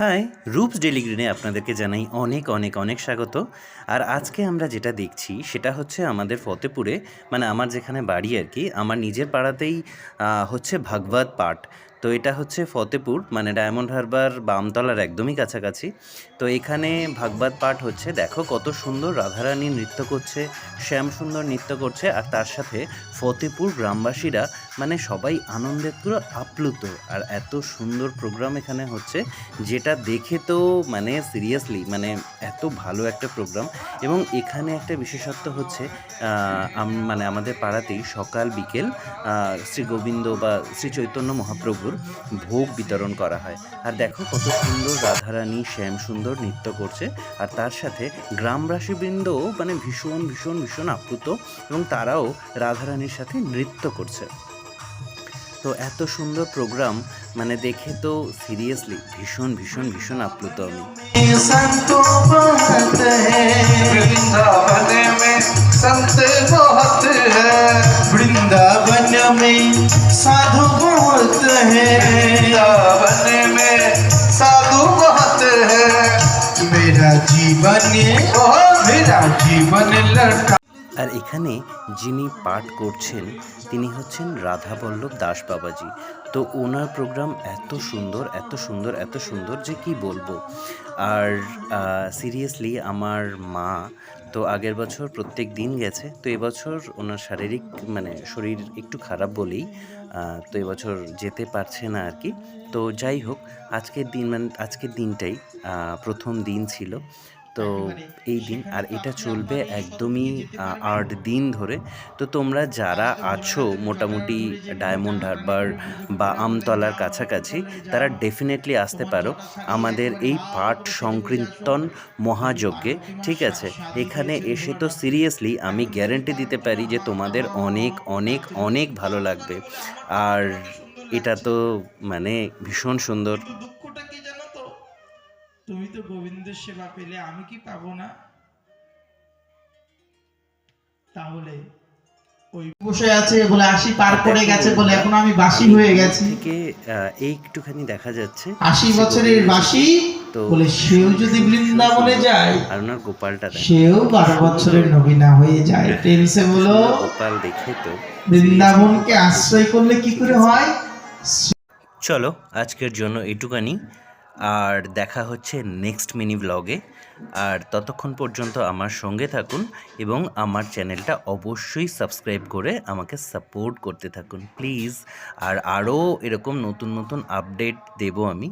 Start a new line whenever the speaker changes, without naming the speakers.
High রূপস daily গ্রিনে আপনাদেরকে জানাই অনেক অনেক অনেক স্বাগত। আর আজকে আমরা যেটা দেখছি, সেটা হচ্ছে আমাদের ফতেপুরে মানে আমার যেখানে বাড়ি আর কি, আমার নিজের পাড়াতেই হচ্ছে ভাগবত পাঠ। তো এটা হচ্ছে ফতেপুর মানে ডায়মন্ড হারবার বামতলার একদমই কাছাকাছি। তো এখানে ভাগবত পাঠ হচ্ছে, দেখো কত সুন্দর রাধারানী নৃত্য করছে, শ্যাম সুন্দর নৃত্য করছে, আর তার সাথে ফতেপুর গ্রামবাসীরা মানে সবাই আনন্দে পুরো আপ্লুত। আর এত সুন্দর প্রোগ্রাম এখানে হচ্ছে, যেটা দেখে তো মানে সিরিয়াসলি মানে এত ভালো একটা প্রোগ্রাম এবং এখানে একটা বিশেষত্ব হচ্ছে মানে আমাদের পাড়াতেই সকাল বিকেল শ্রী গোবিন্দ বা শ্রী চৈতন্য ঠাকুর ভোগ বিতরণ করা হয়। আর দেখো কত সুন্দর রাধারানী শ্যাম সুন্দর নৃত্য করছে। আর তার সাথে গ্রামবাসীবৃন্দও মানে ভীষণ ভীষণ ভীষণ আপ্লুত এবং তারাও রাধারানীর সাথে নৃত্য করছে। তো এত সুন্দর প্রোগ্রাম মানে দেখে তো সিরিয়াসলি ভীষণ ভীষণ ভীষণ আপ্লুত আমি।
বৃন্দাবন সাধু बहुत है वृंदावन में साधु बहुत है। मेरा जीवन ओ मेरा जीवन लड़का
আর এখানে যিনি পাঠ করছেন, তিনি হচ্ছেন রাধাবল্লভ দাস বাবাজি। তো ওনার প্রোগ্রাম এত সুন্দর এত সুন্দর এত সুন্দর যে কি বলব? আর সিরিয়াসলি আমার মা তো আগের বছর প্রত্যেক দিন গেছে, তো এবছর ওনার শারীরিক মানে শরীর একটু খারাপ বলেই তো এবছর যেতে পারছে না আর কি। তো যাই হোক, আজকের দিন মানে আজকের দিনটাই প্রথম দিন ছিল। তো এই দিন আর এটা চলবে একদমই আহ, আট দিন ধরে। তো তোমরা যারা আছো মোটামুটি ডায়মন্ড হারবার বা আমতলার কাছাকাছি তারা ডেফিনেটলি আসতে পারো। আমাদের এই পাঠ সংকীর্তন মহাযজ্ঞে ঠিক আছে? এখানে এসে তো সিরিয়াসলি আমি গ্যারেন্টি দিতে পারি যে তোমাদের অনেক অনেক অনেক ভালো লাগবে। আর এটা তো মানে ভীষণ সুন্দর।
গোবিন্দের সেবা পেলে আমি কি পাবো না? তাহলে ওই বসে আছে বলে আশি পার করে গেছে বলে এখন আমি বাসি হয়ে গেছি।
থেকে একটুখানি দেখা যাচ্ছে।
আশি বছরের বাসি বলে সেও যদি বৃন্দাবনে যায়
আর ওনার গোপালটা
সেও বারো বছরের নবীনা হয়ে যায়। প্রেমসে বলো
গোপাল দেখে তো
বৃন্দাবনকে আশ্রয় করলে কি করে হয়?
চলো আজকের জন্য এটুকানি আর দেখা হচ্ছে নেক্সট মিনি ব্লগে আর ততক্ষণ পর্যন্ত আমার সঙ্গে থাকুন এবং আমার চ্যানেলটা অবশ্যই সাবস্ক্রাইব করে আমাকে সাপোর্ট করতে থাকুন প্লিজ আর আরও এরকম নতুন নতুন আপডেট দেব আমি।